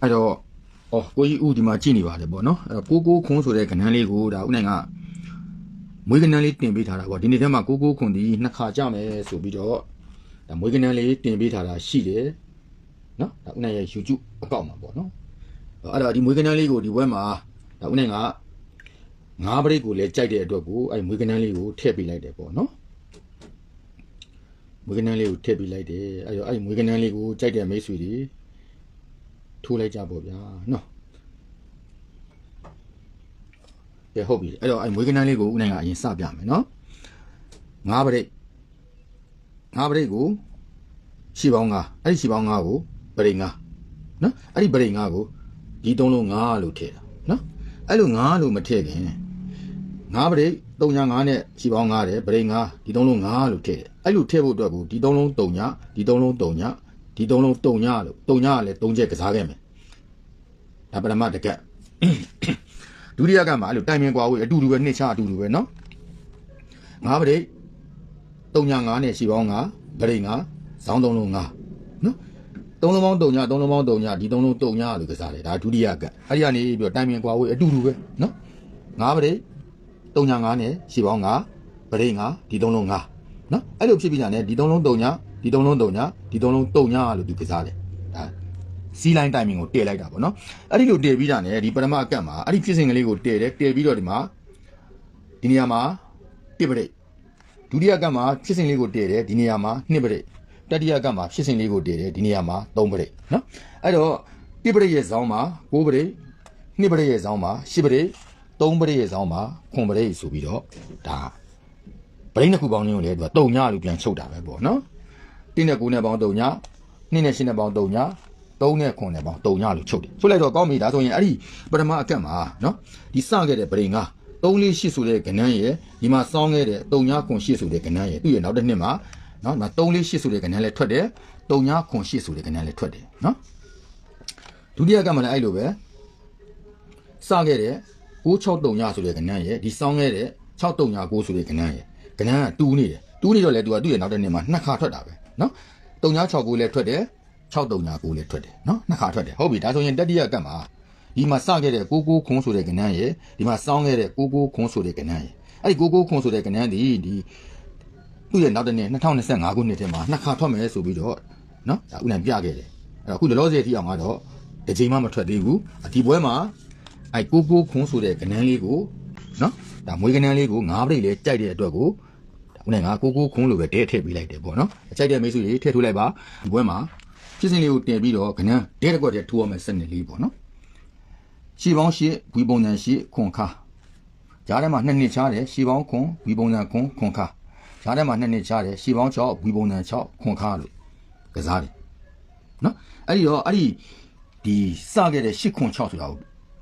အဲ့တော့အော်ကိုကြီးဦးဒီမှာကြည့်နေပါတယ်ပေါ့နော်အဲ့တော့ကိုကိုခွန်းဆိုတဲ့ကဏ္ဍလေးကိုဒါဦးနိုင်ကမွေးကဏ္ဍလေးတင်ပေးထားတာပေါ့ဒီနေ့ထဲမှာကိုကိုခွန်းဒီနှစ်ခါကြမယ်ဆိုပြီးတော့ဒါမွေးကဏ္ဍလေးတင်ပေးထားတာရှိတယ်နော်ဒါဦးနိုင်ရဲ့ YouTube အကောင့်မှာပေါ့နော်အဲ့တော့ဒီမွေးကဏ္ဍလေးကိုဒီဘက်မှာဒါဦးနိုင်ကငါးပရိတ်ကိုလည်းကြိုက်တဲ့အတွက်ကိုအဲ့မွေးကဏ္ဍလေးကိုထည့်ပေးလိုက်တယ်ပေါ့နော်မွေးကနန်းလေးကိုထည့်ပေးလိုက်တယ်အဲ့တော့အဲ့ဒီမွေးကနန်းလေးကိုကြိုက်တဲ့မိတ်ဆွေတွေ ထိုးလိုက်ကြပေါ့ဗျာနော်ကဲဟုတ်ပြီအဲ့တော့အဲ့ဒီမွေးကနန်းလေးကိုဦးနိုင်ကအရင်စပြမယ်နော်ငါးပရိတ်ငါးပရိတ်ကိုရှီပေါင်းငါအဲ့ဒီရှီပေါင်းငါကိုပရိတ်ငါနော်အဲ့ဒီပရိတ်ငါကိုဒီသုံးလုံးငါလို့ထည့်တာနော်အဲ့လိုငါလို့မထည့်ခင်ငါးပရိတ်3ညာ5နဲ့ရှီပေါင်း5တယ်ပရိတ်5ဒီသုံးလုံး5လို့ထည့်တယ်အဲ့လိုထည့်ဖို့အတွက်ကိုဒီသုံးလုံး3ညာဒီသုံးလုံး3ညာ ဒီသုံးလုံး3ညာလို့3ညာကလည်း3ချက်ကစားခဲ့မယ်ဒါပရမတကက်ဒုတိယကမှာအဲ့လိုတိုင်ပင်ကွာဝေးအတူတူပဲနှစ်ချအတူတူပဲเนาะငါးပရိတ်3ညာ5နဲ့ရှီပေါင်း5ပရိတ်5ဇောင်းသုံးလုံး5နော်သုံးလုံးပေါင်း3ညာသုံးလုံးပေါင်း3ညာဒီသုံးလုံး3ညာလို့ကစားတယ်ဒါဒုတိယကအဲ့ဒီကနေပြီးတော့တိုင်ပင်ကွာဝေးအတူတူပဲเนาะငါးပရိတ်3ညာ5နဲ့ရှီပေါင်း5ပရိတ်5ဒီသုံးလုံး5နော်အဲ့လိုဖြစ်ပြီးတာ ਨੇ ဒီသုံးလုံး3ညာ ဒီသုံးလုံး3ညာဒီသုံးလုံး3ညာလို့သူကစားတယ်ဒါစီးလိုင်းတိုင်မင်ကိုတည့်လိုက်တာပေါ့နော်အဲ့ဒီလိုတည့်ပြီးတာ ਨੇ ဒီပရမအကတ်မှာအဲ့ဒီဖြစ်စဉ်ကလေးကိုတည့်တယ်တည့်ပြီးတော့ဒီမှာဒီနေရာမှာတစ်ပရိတ်ဒုတိယကတ်မှာဖြစ်စဉ်လေးကိုတည့်တယ်ဒီနေရာမှာနှစ်ပရိတ်တတိယကတ်မှာဖြစ်စဉ်လေးကိုတည့်တယ်ဒီနေရာမှာသုံးပရိတ်နော်အဲ့တော့တစ်ပရိတ်ရဲ့ဇောင်းမှာ9ပရိတ်နှစ်ပရိတ်ရဲ့ဇောင်းမှာ10ပရိတ်3ပရိတ်ရဲ့ဇောင်းမှာ9ပရိတ်ဆိုပြီးတော့ဒါဗရိတ်နှစ်ခုပေါင်းခြင်းကိုလည်းသူကတုံညလို့ပြန်ချုပ်တာပဲပေါ့နော် တင်းနဲ့9နဲ့ပေါင်းတုံည2နဲ့8နဲ့ပေါင်းတုံည3နဲ့9နဲ့ပေါင်းတုံညလို့ချုပ်တယ်ချုပ်လိုက်တော့ကောင်းပြီဒါဆိုရင်အဲ့ဒီပထမအကက်မှာနော်ဒီစခဲ့တဲ့ဗရိတ်ငါ3လေး8ဆိုတဲ့ကဏ္ဍရဲ့ဒီမှာစောင်းခဲ့တဲ့တုံညခွန်8ဆိုတဲ့ကဏ္ဍရဲ့သူ့ရဲ့နောက်တစ်နှစ်မှာနော်ဒီမှာ3လေး8ဆိုတဲ့ကဏ္ဍလည်းထွက်တယ်တုံညခွန်8ဆိုတဲ့ကဏ္ဍလည်းထွက်တယ်နော်ဒုတိယကမှလည်းအဲ့လိုပဲစခဲ့တဲ့663တုံညဆိုတဲ့ကဏ္ဍရဲ့ဒီစောင်းခဲ့တဲ့6တုံည9ဆိုတဲ့ကဏ္ဍရဲ့ကနန်းကတူးနေတယ်တူးနေတော့လေသူကသူ့ရဲ့နောက်တဲ့နေ့မှာနှစ်ခါထွက်တာပဲ နော်3969လည်းထွက်တယ်639လည်းထွက်တယ်နော်နှစ်ခါထွက်တယ်ဟုတ်ပြီဒါဆိုရင်တတိယကတ်မှာဒီမှာစခဲ့တဲ့99ခွန်းဆိုတဲ့ကနန်းရဲ့ဒီမှာစောင်းခဲ့တဲ့99ခွန်းဆိုတဲ့ကနန်းရဲ့အဲ့ဒီ99ခွန်းဆိုတဲ့ကနန်းဒီဒီသူ့ရဲ့နောက်တဲ့နေ့2025ခုနှစ်ထဲမှာနှစ်ခါထွက်မယ်ဆိုပြီးတော့နော်ဒါဥနိုင်ပြခဲ့တယ်အဲ့တော့အခုလောလောဆယ်ထိအောင်ကတော့တစ်ချိန်မှမထွက်သေးဘူးဒီပွဲမှာအဲ့99ခွန်းဆိုတဲ့ကနန်းလေးကိုနော်ဒါမွေးကနန်းလေးကို၅ပြိတ်လေးကြိုက်တဲ့အတွက်ကို ဦးနဲ့ငါကိုကိုခွန်းလိုပဲတဲထည့်ပေးလိုက်တယ်ပေါ့နော်အကြိုက်တဲ့မိတ်ဆွေတွေထည့်ထိုးလိုက်ပါဒီဘွဲမှာဖြစ်စဉ်လေးကိုတင်ပြီးတော့ခဏတဲတစ်ကွက်တည်းထိုးရမယ်စနစ်လေးပေါ့နော်ရှီပေါင်းရှီဝီပုံစံရှီခွန်ခါကြားထဲမှာနှစ်နှစ်ချားတယ်ရှီပေါင်းခွန်ဝီပုံစံခွန်ခွန်ခါကြားထဲမှာနှစ်နှစ်ချားတယ်ရှီပေါင်း6ဝီပုံစံ6ခွန်ခါလို့ကစားတယ်နော်အဲ့ဒီတော့အဲ့ဒီဒီစခဲ့တဲ့8ခွန်6ဆိုတာကို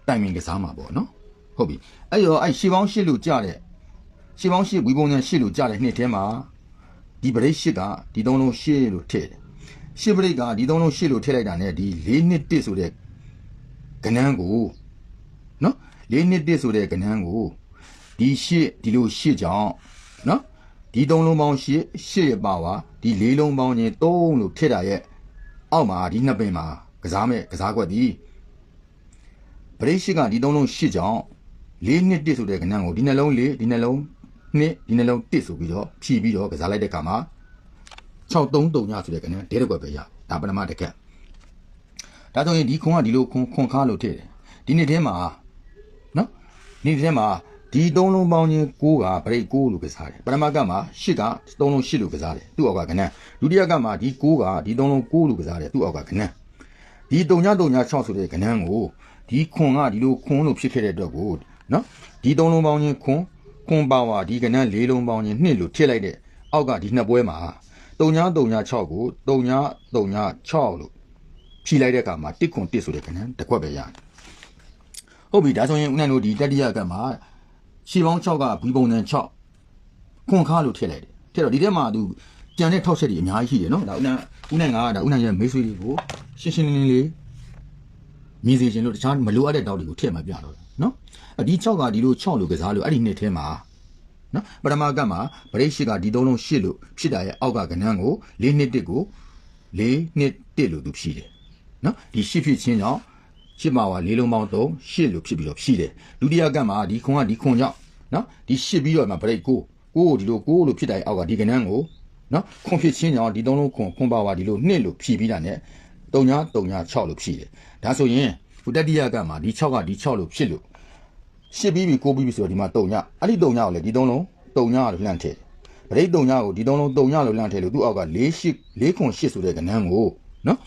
တိုင်မင်ကစားမှာပေါ့နော်ဟုတ်ပြီအဲ့ဒီတော့အဲ့ရှီပေါင်း8လို့ကြားတဲ့ ရှစ်ပေါင်းရှစ်ဝီပုံစံရှစ်လို့ကြားတဲ့နှစ်ထဲမှာဒီပရိတ်ရှစ်ကဒီသုံးလုံးရှစ်လို့ထည့်တယ်ရှစ်ပရိတ်ကဒီသုံးလုံးရှစ်လို့ထည့်လိုက်တာ ਨੇ ဒီ၄နှစ်တစ်ဆိုတဲ့ကဏ္ဍကိုနော်၄နှစ်တစ်ဆိုတဲ့ကဏ္ဍကိုဒီရှစ်ဒီလိုရှစ်ကြောင့်နော်ဒီသုံးလုံးပေါင်းရှစ်ရှစ်ရပါဝါဒီလေးလုံးပေါင်းချင်းသုံးလို့ထည့်တာရဲ့အောက်မှာဒီနှစ်ပင်မှာကစားမဲ့ကစားကွက်ဒီပရိတ်ရှစ်ကဒီသုံးလုံးရှစ်ကြောင့်လေးနှစ်တစ်ဆိုတဲ့ကဏ္ဍကိုဒီနှလုံးလေးဒီနှလုံး နှစ်ဒီနှလုံးတစ်ဆိုပြီးတော့ဖြီးပြီးတော့ကစားလိုက်တဲ့အခါမှာ633ညဆိုတဲ့ကဏ္ဍဒဲတစ်ကွက်ပဲရဒါပထမတစ်ခက်ဒါဆိုရင်ဒီခွန်ကဒီလိုခွန်ခွန်ခါလို့ထည့်တယ်ဒီနှစ်ထဲမှာနော်နေ့ထဲမှာဒီသုံးလုံးပေါင်းချင်း6ကဗရိတ်6လို့ကစားတယ်ပထမကမှာ8ကသုံးလုံး8လို့ကစားတယ်သူ့အောက်ကကဏ္ဍဒုတိယကမှာဒီ6ကဒီသုံးလုံး6လို့ကစားတယ်သူ့အောက်ကကဏ္ဍဒီ3ည3ည6ဆိုတဲ့ကဏ္ဍကိုဒီခွန်ကဒီလိုခွန်လို့ဖြစ်ခဲ့တဲ့အတွက်ကိုနော်ဒီသုံးလုံးပေါင်းချင်းခွန် ခွန်ပါဝါဒီကနန်းလေးလုံးပေါင်းချင်းနှစ်လို့ထည့်လိုက်တဲ့အောက်ကဒီနှစ်ပွဲမှာ3ည3ည6ကို3ည3ည6လို့ဖြီးလိုက်တဲ့အခါမှာတစ်ခွန်တစ်ဆိုတဲ့ကနန်းတစ်ခွက်ပဲရတယ်ဟုတ်ပြီဒါဆိုရင်ဦးနိုင်တို့ဒီတတိယကမှာရှီပေါင်း6ကဘီပုံစံ6ခွန်ခါလို့ထည့်လိုက်တယ်ထည့်တော့ဒီထဲမှာသူကြံတဲ့ထောက်ချက်တွေအများကြီးရှိတယ်နော်ဒါဦးနိုင်ဦးနိုင်ကဒါဦးနိုင်ရဲ့မိတ်ဆွေတွေကိုရှင်းရှင်းလင်းလင်းလေးမြင်စေခြင်းလို့တခြားမလိုအပ်တဲ့တောက်တွေကိုထည့်မှပြတော့တယ် နော်ဒီ6ကဒီလို6လို့ကစားလို့အဲ့ဒီနှစ်ထဲမှာနော်ပထမကတ်မှာဗရိတ်ရှိကဒီသုံးလုံး8လို့ဖြစ်တာရဲ့အောက်ကကဏ္ဍကို၄နှစ်တစ်ကို၄နှစ်တစ်လို့သူဖြည့်တယ်နော်ဒီ8ဖြစ်ချင်းကြောင့်ရှစ်ပါဝါလေးလုံးပေါင်း3ရှစ်လို့ဖြစ်ပြီးတော့ဖြည့်တယ်ဒုတိယကတ်မှာဒီခွန်ကဒီခွန်ကြောင့်နော်ဒီရှစ်ပြီးတော့မှဗရိတ်ကိုကိုကိုဒီလိုကိုလို့ဖြစ်တိုင်းအောက်ကဒီကနန်းကိုနော်ခွန်ဖြစ်ချင်းကြောင့်ဒီသုံးလုံးခွန်ခွန်ပါဝါဒီလိုနှစ်လို့ဖြည့်ပြီးတာ ਨੇ 3ည3ည6လို့ဖြည့်တယ်ဒါဆိုရင် ဟိုတတိယကတ်မှာဒီ6ကဒီ6လို့ဖြစ်လို့ရှစ်ပြီးပြီကိုပြီးပြီဆိုတော့ဒီမှာ3ညအဲ့ဒီ3ညကိုလေဒီသုံးလုံး3ညလို့လှမ်းထည့်ဗရိတ်3ညကိုဒီသုံးလုံး3ညလို့လှမ်းထည့်လို့သူ့အောက်က4 8 4ခွန်8ဆိုတဲ့ကနန်းကိုနော်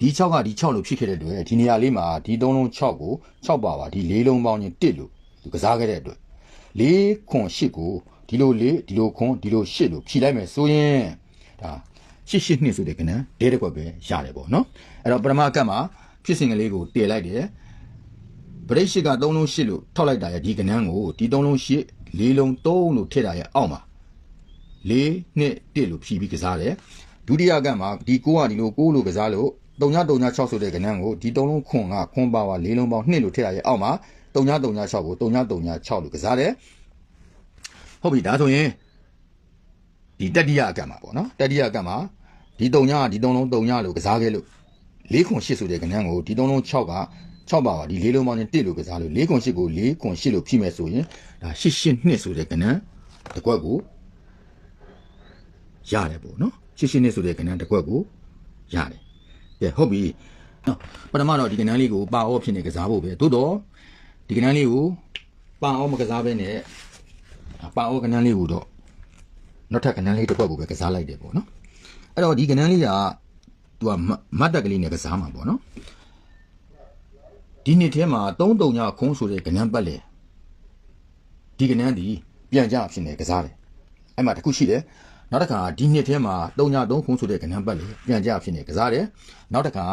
ဒီ6ကဒီ6လို့ဖြစ်ခဲ့တဲ့အတွက်ဒီနေရာလေးမှာဒီ3လုံး6ကို6ပါပါဒီ4လုံးပေါင်းချင်း1လို့သူကစားခဲ့တဲ့အတွက်4ခွန်8ကိုဒီလို4ဒီလိုခွန်ဒီလို8လို့ဖြည့်လိုက်မယ်ဆိုရင်ဒါ8 8နှစ်ဆိုတဲ့ကဏ္ဍဒဲတစ်ခွက်ပဲရတယ်ပေါ့နော်အဲ့တော့ပထမကတ်မှာ ဖြစ်စဉ်ကလေးကိုတည်လိုက်တယ်ဗရိတ်8က3လုံး8လို့ထောက်လိုက်တာရဲ့ဒီကဏ္ဍကိုဒီ3လုံး8 4လုံး3လို့ထည့်တာရဲ့အောက်မှာ4နှစ်1လို့ဖြည့်ပြီးကစားတယ်ဒုတိယကတ်မှာဒီ9ကဒီလို9လို့ကစားလို့3936ဆိုတဲ့ကဏ္ဍကိုဒီ3လုံးခွန်ကခွန်ပါပါ4လုံးပေါင်း2လို့ထည့်ရရဲ့အောက်မှာ3936ကို3936လို့ကစားတယ်ဟုတ်ပြီဒါဆိုရင်ဒီတတိယအကံမှာပေါ့နော်တတိယအကံမှာဒီ3ညကဒီ3လုံး3ညလို့ကစားခဲ့လို့ 4ခွန်8ဆိုတဲ့ကဏ္ဍကိုဒီ3လုံး6က6ပါပါဒီ4လုံးပေါင်းနဲ့1လို့ကစားလို့4ခွန်8ကို4ခွန်8လို့ဖြည့်မယ်ဆိုရင်ဒါ8 8နှစ်ဆိုတဲ့ကဏ္ဍတစ်ကွက်ကိုရတယ်ပေါ့နော်8 8နှစ်ဆိုတဲ့ကဏ္ဍတစ်ကွက်ကိုရတယ်ကဲဟုတ်ပြီနော်ပထမတော့ဒီကနန်းလေးကိုပါအောဖြစ်နေကစားဖို့ပဲသို့တော့ဒီကနန်းလေးကိုပါအောမကစားဘဲနဲ့ပါအောကနန်းလေးကိုတော့နောက်ထပ်ကနန်းလေးတစ်ခွက်ကိုပဲကစားလိုက်တယ်ပေါ့နော်အဲ့တော့ဒီကနန်းလေးက သူကမတ်တက်ကလေးနဲ့ကစားမှာပေါ့နော်ဒီနှစ်ထဲမှာ3တုံညခုံးဆိုတဲ့ကနန်းပတ်လေဒီကနန်းဒီပြန်ကြဖြစ်နေကစားတယ်အဲ့မှာတစ်ခုရှိတယ်နောက်တစ်ခါဒီနှစ်ထဲမှာ3ည3ခုံးဆိုတဲ့ကဏ္ဍပတ်လေပြန်ကြဖြစ်နေကစားတယ်နောက်တစ်ခါ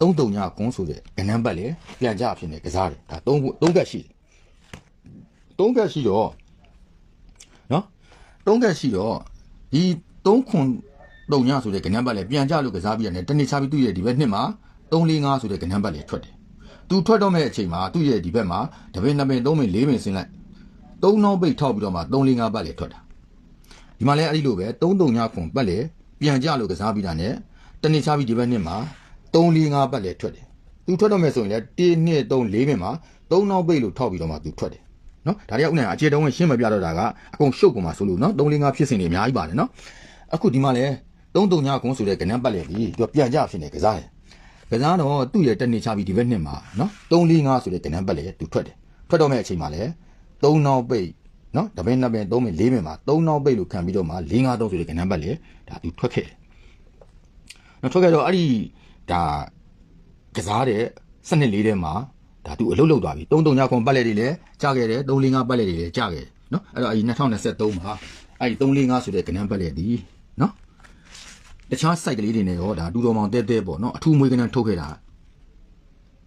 3တုံညခုံးဆိုတဲ့ကဏ္ဍပတ်လေပြန်ကြဖြစ်နေကစားတယ်ဒါ3ခု3ကက်ရှိတယ်3ကက်ရှိတော့နော်3ကက်ရှိတော့ဒီ3ခွန် တုံညဆိုတဲ့ကဏ္ဍပတ်လေပြန်ကြလို့ကစားပြီးရတယ်တနေ့ချပြီးသူ့ရဲ့ဒီဘက်နှစ်မှာ345ဆိုတဲ့ကဏ္ဍပတ်လေထွက်တယ်သူထွက်တော့မဲ့အချိန်မှာသူ့ရဲ့ဒီဘက်မှာတပင်းနှစ်ပင်သုံးပင်လေးပင်ဆင်းလိုက်သုံးနှောင်းပိတ်ထောက်ပြီးတော့မှ345ပတ်လေထွက်တာဒီမှာလည်းအဲ့ဒီလိုပဲ33ညခွန်ပတ်လေပြန်ကြလို့ကစားပြီးတာ ਨੇ တနေ့ချပြီးဒီဘက်နှစ်မှာ345ပတ်လေထွက်တယ်သူထွက်တော့မယ်ဆိုရင်လည်း1 2 3 4မိနစ်မှာ3နောက်ပိတ်လို့ထောက်ပြီးတော့မှသူထွက်တယ်နော်ဒါတွေကဥနိုင်အခြေတုံးဝင်ရှင်းမပြတော့တာကအကုန်ရှုပ်ကုန်မှာဆိုလို့နော်345ဖြစ်စဉ်တွေအများကြီးပါတယ်နော်အခုဒီမှာလည်း 33ညခွန်ဆိုတဲ့ကဏ္ဍပတ်လေပြီးသူပြန်ကြဖြစ်နေကစားတယ်ကစားတော့သူ့ရဲ့တနေ့ချပြီးဒီဘက်နှစ်မှာနော်345ဆိုတဲ့ကဏ္ဍပတ်လေသူထွက်တယ်ထွက်တော့မဲ့အချိန်မှာလည်း3နောက်ပိတ်နော်တပင်းနှစ်ပင်သုံးပင်လေးပင်မှာသုံးနောက်ပိတ်လို့ခံပြီးတော့မှ၄၅သုံးဆိုတဲ့ကဏ္ဍပတ်လေဒါသူထွက်ခဲ့တယ်နော်ထွက်ခဲ့တော့အဲ့ဒီဒါကစားတဲ့စနစ်လေးထဲမှာဒါသူအလုတ်လုတ်သွားပြီ3 3ညခွန်ပတ်လေတွေလည်းကြာခဲ့တယ်3 4 5ပတ်လေတွေလည်းကြာခဲ့တယ်နော်အဲ့တော့အဲ့ဒီ2023မှာအဲ့ဒီ3 4 5ဆိုတဲ့ကဏ္ဍပတ်လေဒီနော် တခြား site ကလေးတွေနဲ့ရောဒါတူတော်မောင်တဲတဲပေါ့နော်အထူးမွေးကဏ္ဍထုတ်ခဲ့တာ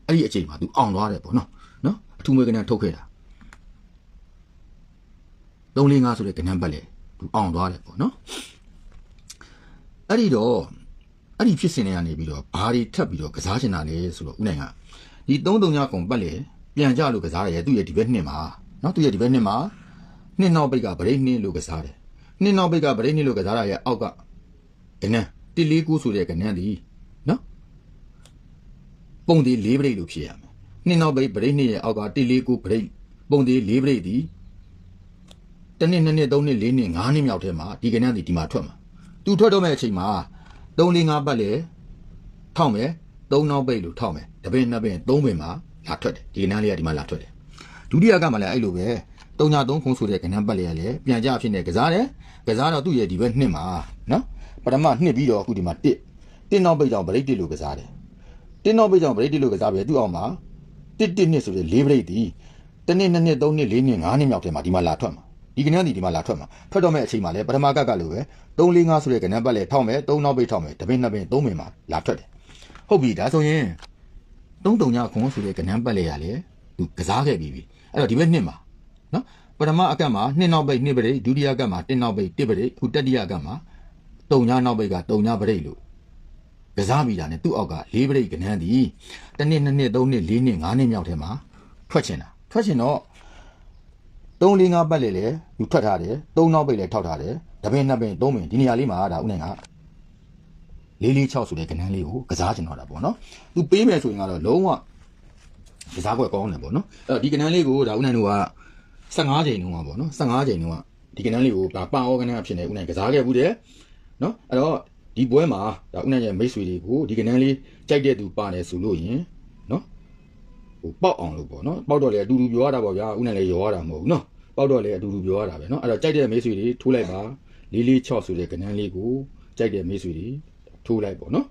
အဲ့ဒီအချိန်မှာသူအောင်သွားတယ်ပေါ့နော်နော်အထူးမွေးကဏ္ဍထုတ်ခဲ့တာ345ဆိုတဲ့ကဏ္ဍပတ်လေသူအောင်သွားတယ်ပေါ့နော်အဲ့ဒီတော့အဲ့ဒီဖြစ်စဉ်တွေကနေပြီးတော့ဘာတွေထပ်ပြီးတော့ကစားချင်တာလဲဆိုတော့ဦးနိုင်ကဒီ339ကုန်ပတ်လေပြန်ကြလို့ကစားရတယ်သူ့ရဲ့ဒီဘက်နှစ်မှာနော်သူ့ရဲ့ဒီဘက်နှစ်မှာနှစ်နောက်ပိတ်ကဗရိတ်နှစ်လို့ကစားတယ်နှစ်နောက်ပိတ်ကဗရိတ်နှစ်လို့ကစားရရဲ့အောက်က ကဏ္ဍ149ဆိုတဲ့ကဏ္ဍဒီနော်ပုံဒီ၄ဗရိတ်လို့ဖြစ်ရမယ်နှစ်နောက်ပိတ်ဗရိတ်နှစ်ရဲ့အောက်က149ဗရိတ်ပုံဒီ၄ဗရိတ်ဒီတစ်နှစ်နှစ်နှစ်သုံးနှစ်လေးနှစ်ငါးနှစ်မြောက်ထဲမှာဒီကနန်းဒီဒီမှာထွက်မှာသူထွက်တော့မဲ့အချိန်မှာ3 4 5ပတ်လေထောက်မယ်3နောက်ပိတ်လို့ထောက်မယ်တပင်းနှစ်ပင်း3ပင်မှာလာထွက်တယ်ဒီကနန်းလေးကဒီမှာလာထွက်တယ်ဒုတိယကမှလည်းအဲ့လိုပဲ 3ည3ခုဆိုတဲ့ကနန်းပတ်လေကလည်းပြန်ကြဖြစ်နေကစားတယ်ကစားတော့သူ့ရဲ့ဒီဘက်နှစ်မှာနော်ပထမနှစ်ပြီးတော့အခုဒီမှာ1 1နောက်ပိတ်ကြောင့်ဗရိတ်1လို့ကစားတယ်1နောက်ပိတ်ကြောင့်ဗရိတ်1လို့ကစားပြီးသူ့အောင်မှာ1 1နှစ်ဆိုတဲ့၄ဗရိတ်ဒီတနှစ်နှစ်နှစ်3နှစ်4နှစ်5နှစ်မြောက်ထဲမှာဒီမှာလာထွက်မှာဒီကနန်းဒီဒီမှာလာထွက်မှာထွက်တော့မဲ့အချိန်မှာလည်းပထမကက်ကလိုပဲ3 4 5ဆိုတဲ့ကနန်းပတ်လေထောက်မယ်3နောက်ပိတ်ထောက်မယ်တပင်းနှစ်ပင်3ပင်မှာလာထွက်တယ်ဟုတ်ပြီဒါဆိုရင်3တုံညခွန်ဆိုတဲ့ကနန်းပတ်လေရလေသူကစားခဲ့ပြီးပြီအဲ့တော့ဒီဘက်နှစ်မှာ နော်ပထမအကက်မှာ2နောက်ပိတ်2ပရိဒုတိယကက်မှာ1နောက်ပိတ်1ပရိခုတတိယကက်မှာ3ညနောက်ပိတ်က3ညပရိလို့ကစားပြီးတာ ਨੇ သူ့အောက်က4ပရိကနန်းဒီတစ်နှစ်နှစ်နှစ်3နှစ်4နှစ်5နှစ်မြောက်ထဲမှာထွက်ချင်တာထွက်ချင်တော့3 4 5ပတ်လေလေယူထွက်ထားတယ်3နောက်ပိတ်လေထောက်ထားတယ်တပင်းနှစ်ပင်း3ပင်ဒီနေရာလေးမှာဒါဥနိုင်က4 4 6ဆိုတဲ့ကဏ္ဍလေးကိုကစားကျင်တော့တာပေါ့နော်သူပေးမယ်ဆိုရင်ကတော့လုံးဝကစားပွဲကောင်းတယ်ပေါ့နော်အဲ့တော့ဒီကနန်းလေးကိုဒါဦးနိုင်တို့က 15ချိန်တုန်းကပေါ့နော်15ချိန်တုန်းကဒီကနန်းလေးကိုဒါပန်အောကနန်းအဖြစ်နေဦးနိုင်ကစားခဲ့ဘူးတယ်နော်အဲ့တော့ဒီပွဲမှာဒါဦးနိုင်ရဲ့မိတ်ဆွေတွေကိုဒီကနန်းလေးကြိုက်တဲ့သူပါတယ်ဆိုလို့ရင်နော်ဟိုပေါက်အောင်လို့ပေါ့နော်ပေါက်တော့လေအတူတူပြောရတာပေါ့ဗျာဦးနိုင်လည်းရောရတာမဟုတ်ဘူးနော်ပေါက်တော့လေအတူတူပြောရတာပဲနော်အဲ့တော့ကြိုက်တဲ့မိတ်ဆွေတွေထိုးလိုက်ပါလေးလေးချော့ဆိုတဲ့ကနန်းလေးကိုကြိုက်တဲ့မိတ်ဆွေတွေထိုးလိုက်ပေါ့နော်